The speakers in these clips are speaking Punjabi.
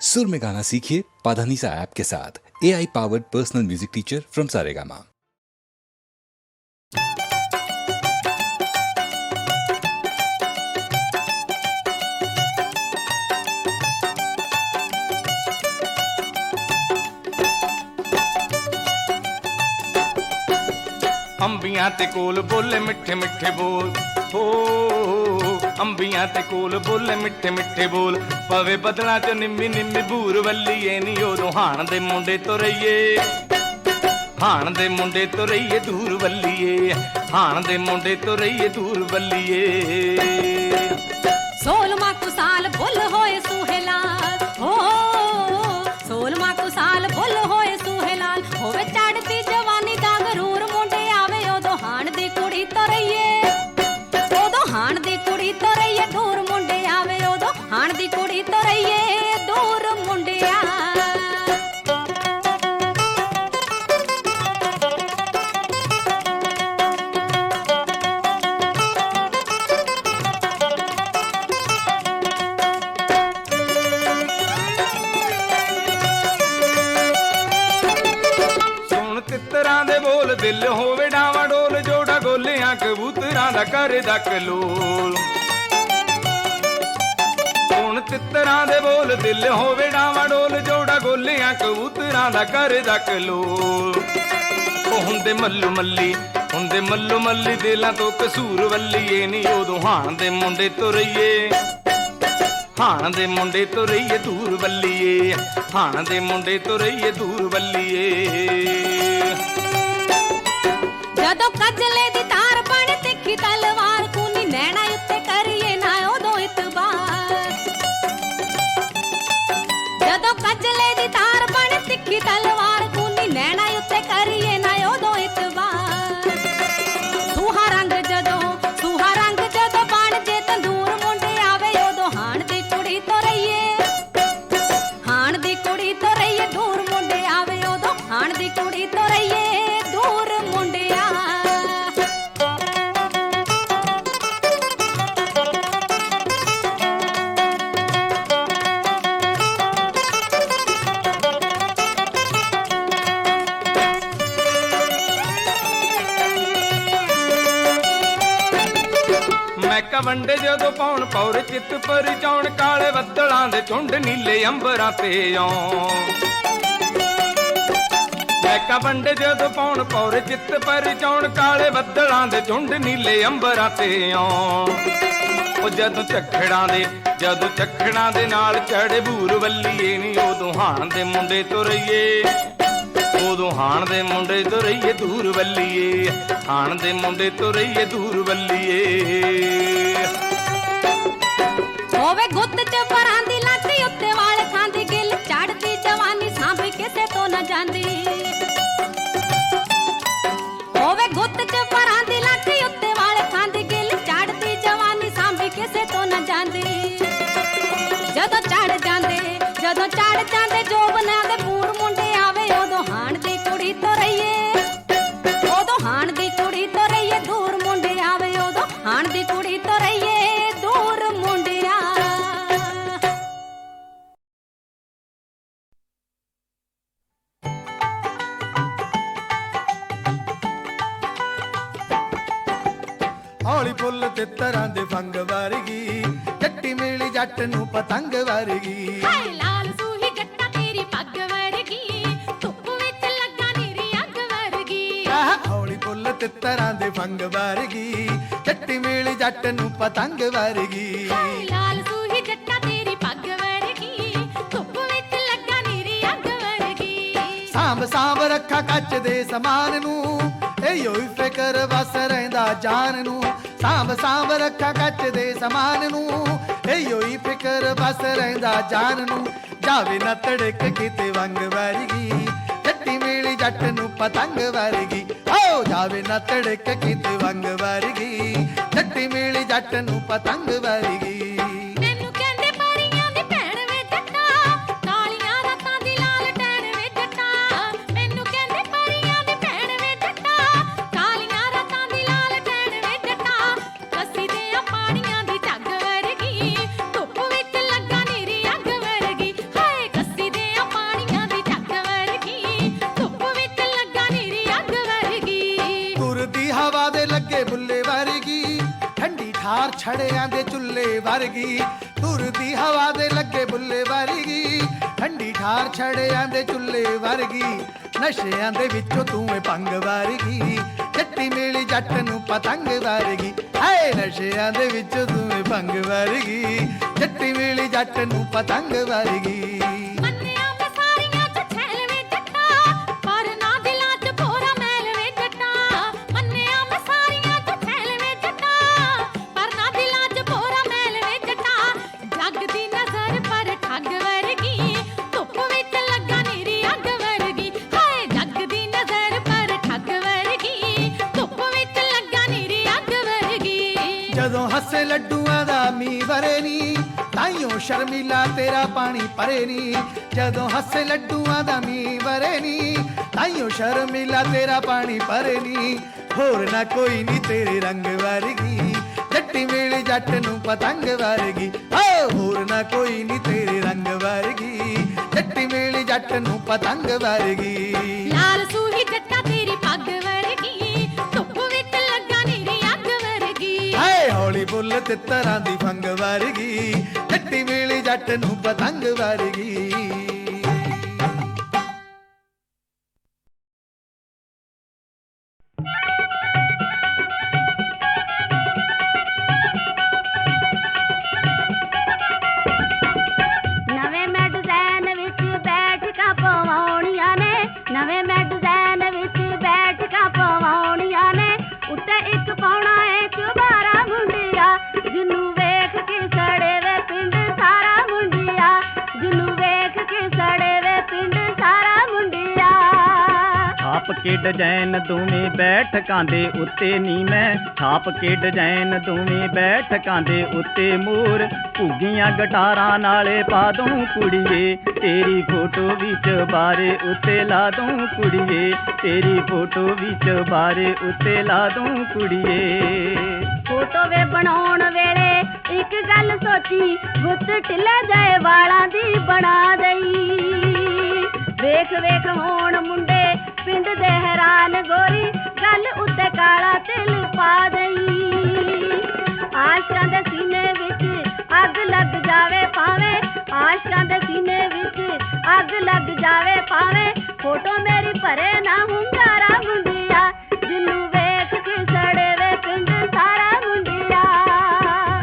सुर में गाना सीखिए पाधानीसा ऐप के साथ A I powered personal music teacher from Saregama ਅੰਬੀਆਂ ਤੇ ਕੋਲ ਬੋਲੇ ਮਿੱਠੇ ਮਿੱਠੇ ਬੋਲ ਹੋ ਅੰਬੀਆਂ ਤੇ ਕੋਲ ਬੋਲੇ, ਮਿੱਠੇ ਮਿੱਠੇ ਬੋਲ। ਪਵੇ ਬਦਲਾਂ ਚ ਨਿੰਮੀ ਨਿੰਮੀ ਬੂਰ ਵੱਲੀਏ, ਨੀ ਉਦੋਂ ਹਾਣ ਦੇ ਮੁੰਡੇ ਤੁਰਈਏ ਹਾਣ ਦੇ ਮੁੰਡੇ ਤੁਰਈਏ ਦੂਰ ਵੱਲੀਏ। ਹਾਣ ਦੇ ਮੁੰਡੇ ਤੁਰਈਏ ਦੂਰ ਵੱਲੀਏ। ਸੋਲਮਾ ਕੁ ਸਾਲ ਬੁੱਲ ਹੋਏ ਸੁਹੇਲਾਲ ਦਿਲ ਹੋਵੇ ਡਾਵਾ ਡੋਲ, ਜੋੜਾ ਗੋਲਿਆਂ ਕਬੂਤਰਾਂ ਦਾ ਕਰਦਾ ਕਲੋਲ ਹੁਣ ਤਿੱਤਰਾਂ ਦੇ ਬੋਲ, ਦਿਲ ਹੋਵੇ ਡਾਵਾ ਡੋਲ, ਜੋੜਾ ਗੋਲਿਆਂ ਕਬੂਤਰਾਂ ਦਾ ਕਰਦਾ ਕਲੋਲ ਉਹ ਹੁੰਦੇ ਮੱਲੂ ਮੱਲੀ, ਹੁੰਦੇ ਮੱਲੂ ਮੱਲੀ, ਦਿਲਾਂ ਤੋਂ ਕਸੂਰ ਵੱਲੀਏ ਨਹੀਂ ਉਦੋਂ ਹਾਣ ਦੇ ਮੁੰਡੇ ਤੁਰਈਏ ਹਾਣ ਦੇ ਮੁੰਡੇ ਤੁਰਈਏ ਦੂਰ ਵੱਲੀਏ। ਹਾਣ ਦੇ ਮੁੰਡੇ ਤੁਰਈਏ ਦੂਰ ਵੱਲੀਏ। ਜਦੋਂ ਕਜਲੇ ਦੀ ਤਾਰ ਬਣ ਤਿੱਖੀ ਤਲਵਾਰ ਮੈਂ ਜਦੋਂ ਪਾਉਣ ਪੌਰ ਚਿੱਤ ਪਰ ਚੌਣ ਕਾਲੇ ਬੱਦਲਾਂ ਦੇ ਝੁੰਡ ਨੀਲੇ ਅੰਬਰਾਂ ਤੇ ਆਉਂ ਮੈਂ ਕਵੰਡੇ ਜਦੋਂ ਪਾਉਣ ਪੌਰ ਚਿੱਤ ਪਰ ਚੌਣ ਕਾਲੇ ਬੱਦਲਾਂ ਦੇ ਝੁੰਡ ਨੀਲੇ ਅੰਬਰਾਂ ਤੇ ਆਉਂ ਉਹ ਜਦੋਂ ਚੱਖੜਾਂ ਦੇ, ਜਦੋਂ ਚੱਖੜਾਂ ਦੇ ਨਾਲ ਚੜੇ ਬੂਰ ਵੱਲੀਏ ਨਹੀਂ ਉਦੋਂ ਹਾਣ ਦੇ ਮੁੰਡੇ ਤੁਰਈਏ। ਉਦੋਂ ਹਾਣ ਦੇ ਮੁੰਡੇ ਤੁਰਈਏ, ਦੂਰ ਵੱਲੀਏ। ਹਾਣ ਦੇ ਮੁੰਡੇ ਤੁਰਈਏ, ਦੂਰ ਵੱਲੀਏ। ਹੋਵੇ ਗੁੱਤ ਚ ਪਰਾਂ ਦੀ ਲਾਤੀ, ਉੱਤੇ ਵਾਲ ਖਾਂਦੀ ਗਿੱਲ, ਚੜਦੀ ਜਵਾਨੀ, ਸਾਂਭ ਕਿਸੇ ਤੋਂ ਨਾ ਜਾਂਦੀ। ਹੋਵੇ ਗੁੱਤ ਚ ਪਰਾਂ ਦੀ ਲਾਤੀ, ਉੱਤੇ ਵਾਲ ਖਾਂਦੀ ਗਿੱਲ, ਚੜਦੀ ਜਵਾਨੀ, ਸਾਂਭ ਕਿਸੇ ਤੋਂ ਨਾ ਜਾਂਦੀ। ਜਦੋਂ ਚੜ ਜਾਂਦੇ, ਜਦੋਂ ਚੜ ਜਾਂਦੇ ਤਿੱਤਰਾਂ ਦੇ ਫੰਗ ਵਰਗੀ ਜੱਟੀ ਮੇਲੀ ਜੱਟ ਨੂੰ ਪਤੰਗ ਵਰਗੀ। ਲਾਲ ਸੂਹੀ ਜੱਟਾ ਤੇਰੀ ਪੱਗ ਵਰਗੀ ਧੁੱਪ ਵਿੱਚ ਲੱਗਾ ਨੀਰੀ ਅੱਗ ਵਰਗੀ। ਸਾਂਭ ਸਾਂਭ ਰੱਖਾ ਕੱਚ ਦੇ ਸਮਾਨ ਨੂੰ ਇਹੋ ਹੀ ਫਿਕਰ ਵਸ ਰਹਿੰਦਾ ਜਾਨ ਨੂੰ। ਸਾਂਭ ਸਾਂਭ ਰੱਖਾ ਕੱਚ ਦੇ ਸਮਾਨ ਨੂੰ ਇਹੋ ਹੀ ਫਿਕਰ ਵਸ ਰਹਿੰਦਾ ਜਾਨ ਨੂੰ। ਜਾਵੇ ਨਾ ਤੜਕ ਕਿਤੇ ਵੰਗ ਵਰਗੀ ਜੱਟੀ ਮੇਲੀ ਜੱਟ ਨੂੰ ਪਤੰਗ ਵਰਗੀ। ਓ ਜਾਵੇ ਨਾ ਤੜਕ ਕਿਤੇ ਵੰਗ ਵਰਗੀ ਜੱਟੀ ਮੇਲੀ ਜੱਟ ਠਾਰ ਦੇ ਚੁੱਲ੍ਹੇ ਵਰਗੀ, ਤੁਰਦੀ ਹਵਾ ਦੇ ਲੱਗੇ ਬੁੱਲੇ ਵਰਗੀ, ਠੰਡੀ ਠਾਰ ਛੜਿਆਂ ਦੇ ਚੁੱਲ੍ਹੇ ਵਰਗੀ, ਨਸ਼ਿਆਂ ਦੇ ਵਿੱਚੋਂ ਤੂੰ ਏ ਭੰਗ ਵਰਗੀ, ਜੱਟੀ ਮੇਲੀ ਜੱਟ ਨੂੰ ਪਤੰਗ ਵਰਗੀ, ਹਾਏ ਨਸ਼ਿਆਂ ਦੇ ਵਿੱਚੋਂ ਤੂੰ ਏ ਭੰਗ ਵਰਗੀ, ਜੱਟੀ ਮੇਲੀ ਜੱਟ ਨੂੰ ਪਤੰਗ ਵਰਗੀ। ਜਦੋਂ ਲੱਡੂਆਂ ਦਾ ਮੀਂਹ ਵਰੇ ਨੀ, ਤਾਈਓ ਸ਼ਰਮੀਲਾ ਤੇਰਾ ਪਾਣੀ ਪਰੇ ਨੀ। ਜਦੋਂ ਹੱਸੇ ਲੱਡੂਆਂ ਦਾ ਮੀਂਹ ਵਰੇ ਨੀ, ਤਾਈਓ ਸ਼ਰਮੀਲਾ ਤੇਰਾ ਪਾਣੀ ਪਰੇ ਨੀ। ਹੋਰ ਨਾ ਕੋਈ ਨੀ ਤੇਰੇ ਰੰਗ ਵਰਗੀ, ਜੱਟੀ ਮੇਲੇ ਜੱਟ ਨੂੰ ਪਤੰਗ ਵਰਗੀ। ਓ, ਹੋਰ ਨਾ ਕੋਈ ਨੀ ਤੇਰੇ ਰੰਗ ਵਰਗੀ, ਜੱਟੀ ਮੇਲੇ ਜੱਟ ਨੂੰ ਪਤੰਗ ਵਰਗੀ। ਲਾਲ ਸੂਹੀ ਜੱਟਾ ਹਾਏ ਹੌਲੀ ਬੁੱਲ ਤਿੱਤਰਾਂ ਦੀ ਫੰਗ ਵਰਗੀ ਜੱਟੀ ਮੇਲੇ ਜੱਟ ਨੂੰ ਛਾਪ ਕੇ ਡਿਜ਼ਾਈਨ ਦੋਵੇਂ ਬੈਠਕਾਂ ਦੇ ਉੱਤੇ ਨੀ ਮੈਂ। ਛਾਪ ਕੇ ਡਿਜ਼ਾਈਨ ਦੋਵੇਂ ਬੈਠਕਾਂ ਦੇ ਉੱਤੇ ਮੋਰ। ਭੁੱਗੀਆਂ ਗਟਾਰਾਂ ਨਾਲੇ ਪਾ ਦੂੰ ਕੁੜੀਏ। ਤੇਰੀ ਫੋਟੋ ਵਿੱਚ ਬਾਰੇ ਉੱਤੇ ਲਾ ਦੂੰ ਕੁੜੀਏ। ਤੇਰੀ ਫੋਟੋ ਵਿੱਚ ਬਾਰੇ ਉੱਤੇ ਲਾ ਦੂੰ ਕੁੜੀਏ। ਫੋਟੋ ਵੇ ਬਣਾਉਣ ਵੇਲੇ ਇੱਕ ਗੱਲ ਸੋਚੀ। ਗੁੱਤ ਢਿੱਲੇ ਜਾਏ ਵਾਲਾਂ ਦੀ ਬਣਾ ਦਈ। ਵੇਖ ਵੇਖ ਹੋਣ ਮੁੰਡੇ ਪਿੰਡ ਦੇ ਹੈਰਾਨ ਗੋਰੀ, ਗੱਲ ਉੱਤੇ ਕਾਲਾ ਤਿਲ ਪਾ ਦਈ। ਆਸ਼ਕਾਂ ਦੇ ਸੀਨੇ ਵਿੱਚ ਅੱਗ ਲੱਗ ਜਾਵੇ ਪਾਵੇਂ ਆਸ਼ਕਾਂ ਦੇ ਸੀਨੇ ਵਿੱਚ ਅੱਗ ਲੱਗ ਜਾਵੇ ਪਾਵੇਂ ਫੋਟੋ ਮੇਰੀ ਭਰੇ ਨਾ ਹੁੰਗਾਰਾ ਮੁੰਡਿਆ ਜਿਹਨੂੰ ਵੇਖ ਕੇ ਸੜੇ ਵੇ ਪਿੰਡ ਸਾਰਾ ਮੁੰਡਿਆ।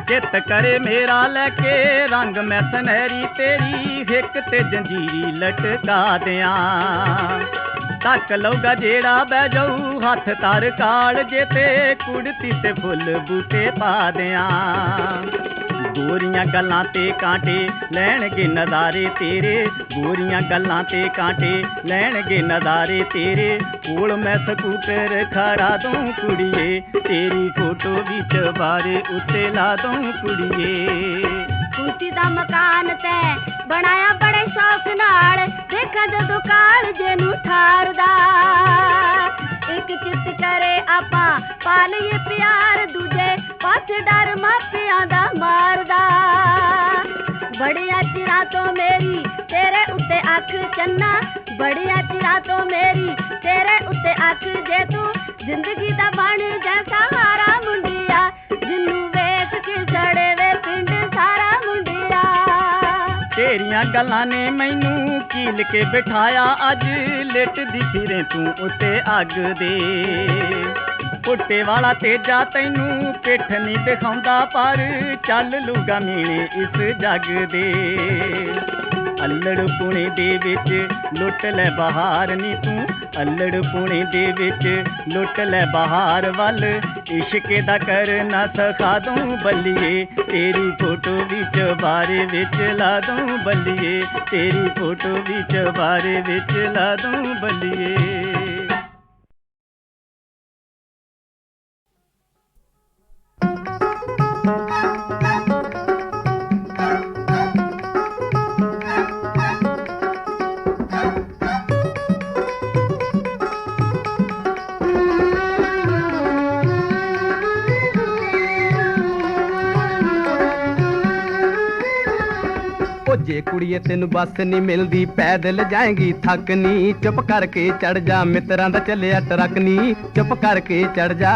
ਚਿੱਤ ਕਰੇ ਮੇਰਾ ਲੈ ਕੇ, ਰੰਗ ਮੈਂ ਸੁਨਹਿਰੀ ਤੇਰੀ ਹਿੱਕ ਤੇ ਜੰਜੀਰੀ ਲਟਕਾ ਦਿਆਂ। ਤੱਕ ਲਊਗਾ ਜਿਹੜਾ ਬਹਿ ਜਾਊ। ਹੱਥ ਤਰ ਕਾਲ ਜੇ ਤੇ ਕੁੜਤੀ ਤੇ ਫੁੱਲ ਬੂਟੇ ਪਾ ਦਿਆਂ। ਗੋਰੀਆਂ ਗੱਲਾਂ ਤੇ ਕਾਂਟੇ ਲੈਣਗੇ ਨਜ਼ਾਰੇ ਤੇਰੇ। ਗੋਰੀਆਂ ਗੱਲਾਂ ਤੇ ਕਾਂਟੇ ਲੈਣਗੇ ਨਜ਼ਾਰੇ ਤੇਰੇ। ਕੋਲ ਮੈਂ ਸਕੂਟਰ ਖੜਾ ਦੂੰ ਕੁੜੀਏ। ਤੇਰੀ ਫੋਟੋ ਵਿੱਚ ਬਾਰੇ ਉੱਤੇ ਲਾ ਦੂੰ ਕੁੜੀਏ। ਕੁੰਤੀ ਦਾ ਮਕਾਨ ਤੈ। ਬਣਾਇਆ ਬੜੇ ਸ਼ੌਕ ਨਾਲ। ਦੇਖਾਂ ਜਦੋਂ ਕਾਲ ਨੂੰ ਠਾਰਦਾ। ਇੱਕ ਚਿੱਤ ਕਰੇ ਆਪਾਂ, ਪਾ ਪਿਆਰ। ਦੂਜੇ ਪਾਸੇ ਡਰ ਮਾਪਿਆਂ ਦਾ ਮਾਰਦਾ। ਬੜੀਆਂ ਚਿਰਾਂ ਤੋਂ ਮੇਰੀ ਤੇਰੇ ਉੱਤੇ ਅੱਖ ਚੰਨਾ। ਬੜੀਆਂ ਚਿਰਾਂ ਤੋਂ ਮੇਰੀ ਤੇਰੇ ਉੱਤੇ ਅੱਖ ਜੇ ਤੂੰ ਜ਼ਿੰਦਗੀ ਦਾ ਬਣ ਜੈਸਾ ਸਹਾਰਾ ਮੁੰਡਿਆ। ਜਿਹਨੂੰ ਤੇਰੀਆਂ ਗੱਲਾਂ ਨੇ ਮੈਨੂੰ ਕੀਲ ਕੇ ਬਿਠਾਇਆ। ਅੱਜ ਲਿਟਦੀ ਫਿਰੇ ਤੂੰ ਉੱਤੇ ਅੱਗ ਦੇ। ਪੁੱਟੇ ਵਾਲਾ ਤੇਜਾ ਤੈਨੂੰ ਪਿੱਠ ਨਹੀਂ ਦਿਖਾਉਂਦਾ, ਪਰ ਚੱਲ ਲੂਗਾ ਮੀਣੇ ਇਸ ਜੱਗ ਦੇ। ਅਲੜ ਪੁਣੇ ਦੇ ਵਿੱਚ ਲੁੱਟ ਲੈ ਬਹਾਰ ਨੀ ਤੂੰ। ਅਲੜ ਪੁਣੇ ਦੇ ਵਿੱਚ ਲੁੱਟ ਲੈ ਬਹਾਰ ਵੱਲ। ਇਸ਼ਕ ਦਾ ਕਰਨਾ ਸਖਾ ਦੂੰ ਬੱਲੀਏ। ਤੇਰੀ ਫੋਟੋ ਵਿੱਚ ਬਾਰੇ ਵਿੱਚ ਲਾ ਦੂੰ ਬੱਲੀਏ। ਤੇਰੀ ਫੋਟੋ ਵਿੱਚ ਬਾਰੇ ਵਿੱਚ ਲਾ ਦੂੰ ਬੱਲੀਏ। ਜੇ ਕੁੜੀਏ ਤੈਨੂੰ ਬੱਸ ਨਹੀਂ ਮਿਲਦੀ, ਪੈਦਲ ਜਾਏਗੀ ਥੱਕ ਥੱਕਨੀ ਚੁੱਪ ਕਰਕੇ ਚੜ ਜਾ, ਮਿੱਤਰਾਂ ਦਾ ਚੱਲਿਆ ਟਰੱਕ ਨਹੀਂ ਚੁੱਪ ਕਰਕੇ ਚੜ ਜਾ।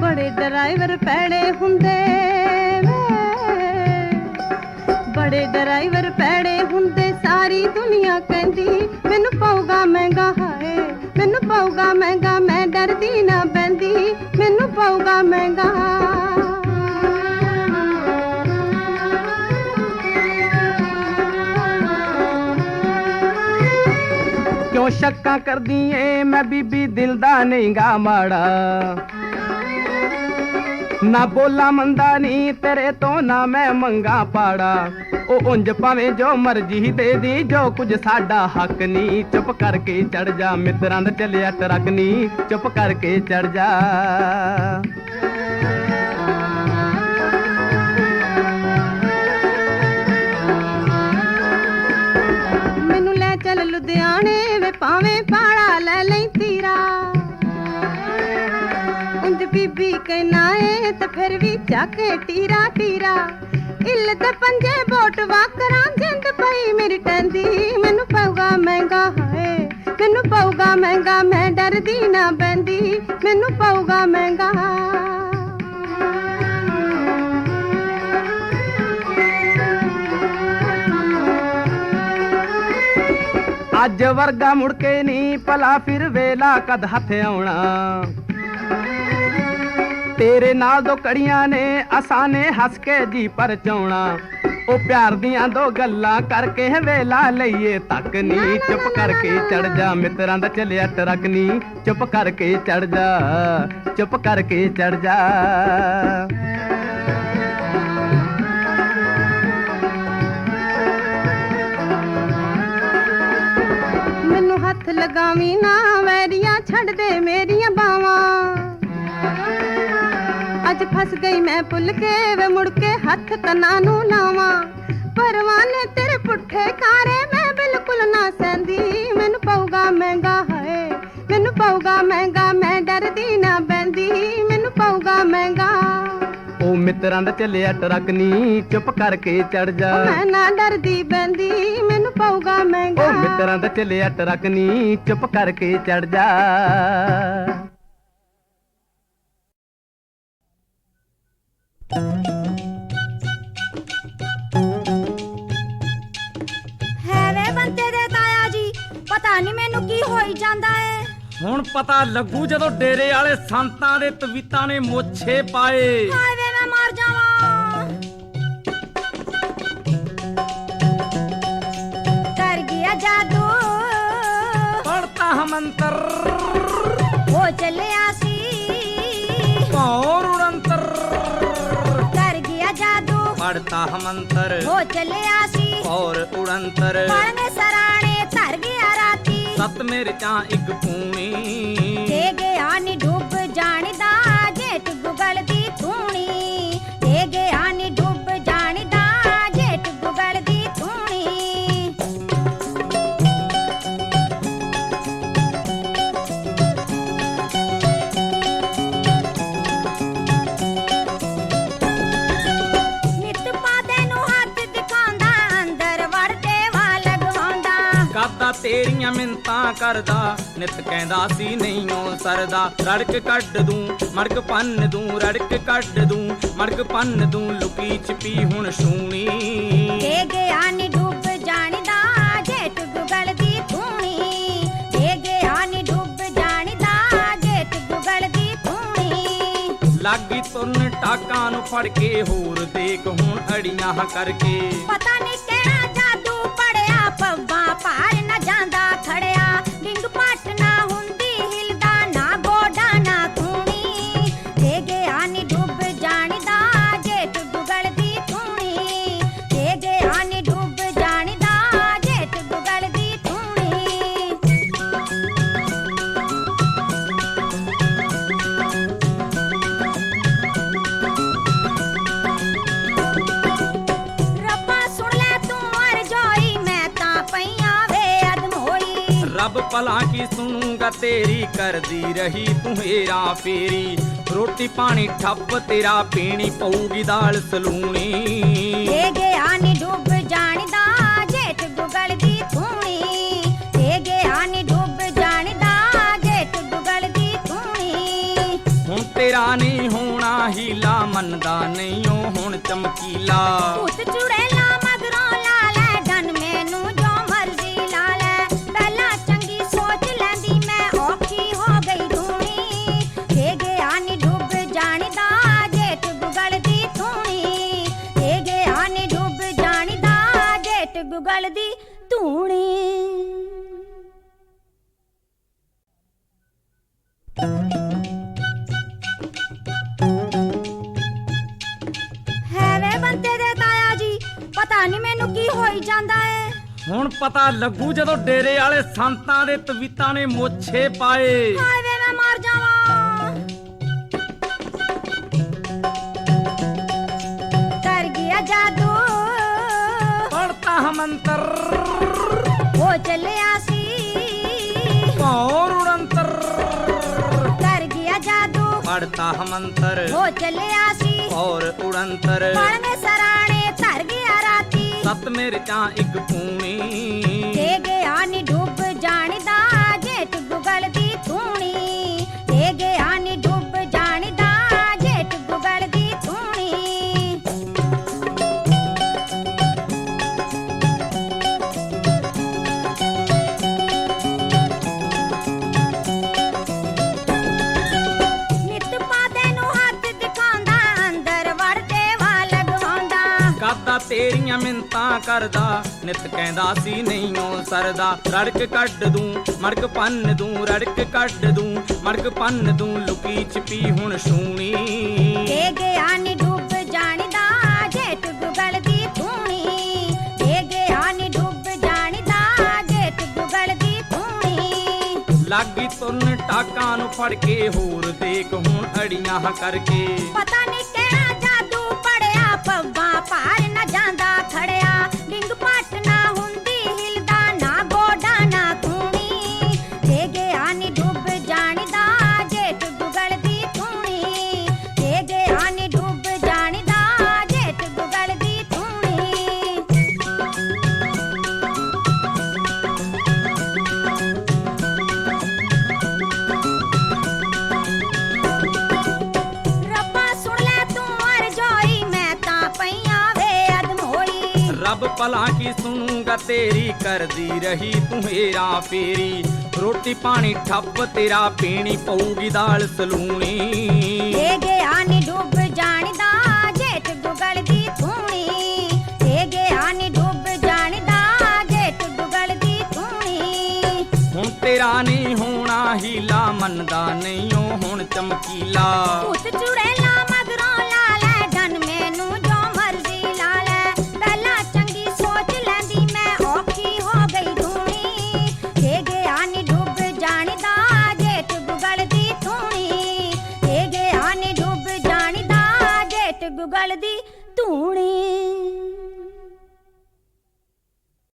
ਬੜੇ ਡਰਾਈਵਰ ਪੈਣੇ ਹੁੰਦੇ ਬੜੇ ਡਰਾਈਵਰ ਪੈੜੇ ਹੁੰਦੇ, ਸਾਰੀ ਦੁਨੀਆ ਕਹਿੰਦੀ, ਮੈਨੂੰ ਪਾਉਗਾ ਮਹਿੰਗਾ ਹਾਏ ਮਹਿੰਗਾ, ਮੈਂ ਡਰਦੀ ਨਾ ਬੈੰਦੀ ਮੈਨੂੰ ਪਾਉਗਾ ਮਹਿੰਗਾ। ਕਿਉਂ ਸ਼ੱਕਾਂ ਕਰਦੀ ਏ? ਮੈਂ ਬੀਬੀ ਦਿਲ ਦਾ ਨਹੀਂਗਾ ਮਾੜਾ। ਨਾ ਬੋਲਾ ਮੰਦਾ ਨਹੀਂ ਤੇਰੇ ਤੋਂ ਨਾ ਮੈਂ ਮੰਗਾ ਪਾੜਾ। ਉਹ ਉਂਝ ਭਾਵੇਂ ਜੋ ਮਰਜ਼ੀ ਦੇ ਦੀ ਜੋ ਕੁਝ ਸਾਡਾ ਹੱਕ ਨਹੀਂ ਚੁੱਪ ਕਰਕੇ ਚੜ ਜਾ ਮਿੱਤਰਾਂ ਦਾ ਚੱਲਿਆ ਟਰੱਕ ਨਹੀਂ ਚੁੱਪ ਕਰਕੇ ਚੜ ਜਾ। ਏ ਫਿਰ ਵੀ ਚੱਕੇ ਟੀਰਾ ਟੀਰਾ। ਇੱਲ ਪੰਜੇ ਬੋਟ ਵਾਕਰਾਂ ਜਿੰਦ ਪਈ। ਮੇਰੀ ਟੈਂਦੀ ਮੈਨੂੰ ਪਊਗਾ ਮਹਿੰਗਾ ਹਾਏ। ਮੈਨੂੰ ਪਊਗਾ ਮਹਿੰਗਾ, ਮੈਂ ਡਰਦੀ ਨਾ ਬੈੰਦੀ ਮੈਨੂੰ ਪਊਗਾ ਮਹਿੰਗਾ। ਅੱਜ ਵਰਗਾ ਮੁੜ ਕੇ ਨਹੀਂ ਭਲਾ। ਫਿਰ ਵੇਲਾ ਕਦ ਹੱਥ ਆਉਣਾ। ਤੇਰੇ ਨਾਲ ਦੋ ਕੜੀਆਂ ਨੇ ਅਸਾਨੇ ਹੱਸ ਕੇ ਜੀ ਪਰਚਾਉਣਾ ਉਹ ਪਿਆਰ ਦੀਆਂ ਦੋ ਗੱਲਾਂ ਕਰਕੇ ਵੇਲਾ ਲਈਏ ਤੱਕ ਨਹੀਂ ਚੁੱਪ ਕਰਕੇ ਚੜ ਜਾ ਮਿੱਤਰਾਂ ਦਾ ਚੱਲਿਆ ਟਰੱਕ ਨਹੀਂ ਚੁੱਪ ਕਰਕੇ ਚੜ ਜਾ ਚੁੱਪ ਕਰਕੇ ਚੜ ਜਾ। ਮੈਨੂੰ ਹੱਥ ਲਗਾਵੀਂ ਨਾ ਵੈਰੀਆਂ ਛੱਡ ਦੇ ਮੇਰੀਆਂ ਅੱਜ ਫਸ ਗਈ ਮੈਂ ਭੁੱਲ ਕੇ ਵੇ ਮੁੜ ਕੇ ਹੱਥ ਕੰਨਾਂ ਨੂੰ ਲਾਵਾਂ। ਪਰਵਾਨੇ ਤੇਰੇ ਪੁੱਠੇ ਕਾਰੇ ਮੈਂ ਬਿਲਕੁਲ ਨਾ ਸਹਿੰਦੀ। ਮੈਨੂੰ ਪਊਗਾ ਮਹਿੰਗਾ ਹਾਏ ਮੈਨੂੰ ਪਊਗਾ ਮਹਿੰਗਾ ਮੈਂ ਡਰਦੀ ਨਾ ਬੈੰਦੀ ਮੈਨੂੰ ਪਊਗਾ ਮਹਿੰਗਾ। ਉਹ ਮਿੱਤਰਾਂ ਦਾ ਚੱਲਿਆ ਟਰੱਕ ਨਹੀਂ ਚੁੱਪ ਕਰਕੇ ਚੜ ਜਾ। ਮੈਂ ਨਾ ਡਰਦੀ ਬੈੰਦੀ ਮੈਨੂੰ ਪਊਗਾ ਮਹਿੰਗਾ। ਉਹ ਮਿੱਤਰਾਂ ਦਾ ਚੱਲਿਆ ਟਰੱਕ ਨਹੀਂ ਚੁੱਪ ਕਰਕੇ ਚੜ ਜਾ। ਹੈ ਵੇ ਬੰਤੇ ਦੇ ਤਾਇਆ ਜੀ ਪਤਾ ਨਹੀਂ ਮੈਨੂੰ ਕੀ ਹੋਈ ਜਾਂਦਾ ਏ। ਹੁਣ ਪਤਾ ਲੱਗੂ ਜਦੋਂ ਡੇਰੇ ਵਾਲੇ ਸੰਤਾਂ ਦੇ ਤਵੀਤਾਂ ਨੇ ਮੋਛੇ ਪਾਏ। ਹਾਏ ਵੇ ਮੈਂ ਮਰ ਜਾਵਾਂ। ਕਰ ਗਿਆ ਜਾਦੂ। ਪੜਤਾ ਮੰਤਰ ਹੋ ਚੱਲਿਆ ਹੋ ਚੱਲਿਆ ਸੀ ਕੌਰ ਉੜੰਤਰ ਪੜਨੇ ਸਰਾਣੇ ਧਰ ਗਿਆ ਰਾਤੀ ਸਤ ਮੇਰੇ ਚਾਂ ਇੱਕ ਪੂਣੀ ਤੇਰੀਆਂ ਮਿੰਤਾਂ ਕਰਦਾ। ਨਿਤ ਕਹਿੰਦਾ ਸੀ ਨਹੀਂ ਉਹ ਸਰਦਾ। ਰੜਕ ਕੱਢ ਦੂੰ ਮੜਕ ਪੰਨ ਦੂੰ ਰੜਕ ਕੱਢ ਦੂੰ ਮੜਕ ਪੰਨ ਦੂੰ ਲੁਕੀ ਛਿਪੀ ਹੁਣ ਸ਼ੂਣੀ। ਤੇ ਗਿਆ ਨੀ ਡੁੱਬ ਜਾਣਦਾ ਜੇਠ ਗੁਗਲ ਦੀ ਧੂਣੀ ਤੇ ਗਿਆ ਨੀ ਡੁੱਬ ਜਾਣਦਾ ਜੇਠ ਗੁਗਲ ਦੀ ਧੂਣੀ ਲਾਗੀ ਤੁਰਨ ਟਾਕਾਂ ਨੂੰ ਫੜ ਕੇ ਹੋਰ ਦੇਖ ਹੁਣ ਅੜੀਆਂ ਕਰਕੇ। ਪਤਾ ਨਹੀਂ ਭਲਾ ਕੀ ਸੁਣੂਗਾ ਤੇਰੀ ਕਰਦੀ ਰਹੀ ਤੂੰ ਏਰਾ ਫੇਰੀ। ਰੋਟੀ ਪਾਣੀ ਠੱਪ ਤੇਰਾ ਪੀਣੀ ਪਊਗੀ ਦਾਲ ਸਲੂਣੀ। ਤੇ ਗਿਆ ਨੀ ਡੁੱਬ ਜਾਣਦਾ ਜੇਠ ਗੁਗਲ ਦੀ ਧੂਣੀ ਤੇ ਗਿਆ ਨੀ ਡੁੱਬ ਜਾਣਦਾ ਜੇਠ ਗੁਗਲ ਦੀ ਧੂਣੀ ਹੁਣ ਤੇਰਾ ਨਹੀਂ ਹੋਣਾ ਹੋਣਾ ਹੀਲਾ ਮੰਨਦਾ ਨਹੀਂ ਉਹ ਹੁਣ ਚਮਕੀਲਾ। ਭੂਤ ਦੀ ਧੂਣੀ। ਹੈ ਵੇ ਬੰਤੇ ਦੇ ਤਾਇਆ ਜੀ ਪਤਾ ਨਹੀਂ ਮੈਨੂੰ ਕੀ ਹੋਈ ਜਾਂਦਾ ਏ। ਹੁਣ ਪਤਾ ਲੱਗੂ ਜਦੋਂ ਡੇਰੇ ਵਾਲੇ ਸੰਤਾਂ ਦੇ ਤਵੀਤਾਂ ਨੇ ਮੋਛੇ ਪਾਏ। ਹਾਏ ਪੜਤਾ ਮੰਤਰ ਹੋ ਚੱਲਿਆ ਸੀ ਔਰ ਉੜੰਤਰ। ਕਰ ਗਿਆ ਜਾਦੂ। ਪੜਤਾ ਮੰਤਰ ਹੋ ਚੱਲਿਆ ਸੀ ਔਰ ਉੜੰਤਰ। ਪੜਵੇਂ ਸਰਾਣੇ ਧਰ ਗਿਆ ਰਾਤੀ। ਸਤ ਮੇਰੇ ਚਾਂ ਇੱਕ ਪੂਣੀ ਤੇ ਗਿਆ ਨੀ ਡੁੱਬ ਜਾਣਦਾ ਜੇਠ ਗੁਗਲ ਦੀ ਧੂਣੀ ਤੇ ਗਿਆ ਨੀ ਕਰਦਾ। ਨਿਤ ਕਹਿੰਦਾ ਸੀ ਨਹੀਂ ਉਹ ਸਰਦਾ। ਰੜਕ ਕੱਢ ਦੂੰ ਮੜਕ ਪੰਨ ਦੂੰ ਰੜਕ ਕੱਢ ਦੂੰ ਮੜਕ ਪੰਨ ਦੂੰ ਲੁਕੀ ਛਿਪੀ ਹੁਣ ਸੂਣੀ। ਤੇ ਗਿਆ ਨੀ ਡੁੱਬ ਜਾਣਦਾ ਜੇਠ ਗੁਗਲ ਦੀ ਧੂਣੀ। ਤੇ ਗਿਆ ਨੀ ਡੁੱਬ ਜਾਣਦਾ ਜੇਠ ਗੁਗਲ ਦੀ ਧੂਣੀ। ਲਾਗੀ ਤੁਰਨ ਟਾਕਾਂ ਨੂੰ ਫੜ ਕੇ ਹੋਰ ਦੇਖ ਹੁਣ ਅੜੀਆਂ ਕਰਕੇ। ਪਤਾ ਨਹੀਂ ਕਿਹੜਾ ਜਾਦੂ ਪੜਿਆ ਪੱਬਾਂ ਪਾਰ ਨਾ ਜਾਂਦਾ ਖੜਿਆ। ਕੀ ਸੁਣੂਗਾ ਤੇਰੀ ਕਰਦੀ ਰਹੀ ਤੂੰ ਹੀਰਾ ਫੇਰੀ। ਰੋਟੀ ਪਾਣੀ ਠੱਪ ਤੇਰਾ ਪੀਣੀ ਪਊਗੀ ਦਾਲ ਸਲੂਣੀ। ਤੇ ਗਿਆ ਨੀ ਡੁੱਬ ਜਾਣਦਾ ਜੇਠ ਗੁਗਲ ਦੀ ਧੂਣੀ ਤੇ ਗਿਆ ਨੀ ਡੁੱਬ ਜਾਣਦਾ ਜੇਠ ਗੁਗਲ ਦੀ ਧੂਣੀ ਹੁਣ ਤੇਰਾ ਨਹੀਂ ਹੋਣਾ ਹੀਲਾ ਮੰਨਦਾ ਨਹੀਂ ਉਹ ਹੁਣ ਚਮਕੀਲਾ। ਭੂਤ ਚੁੜੇਲਾ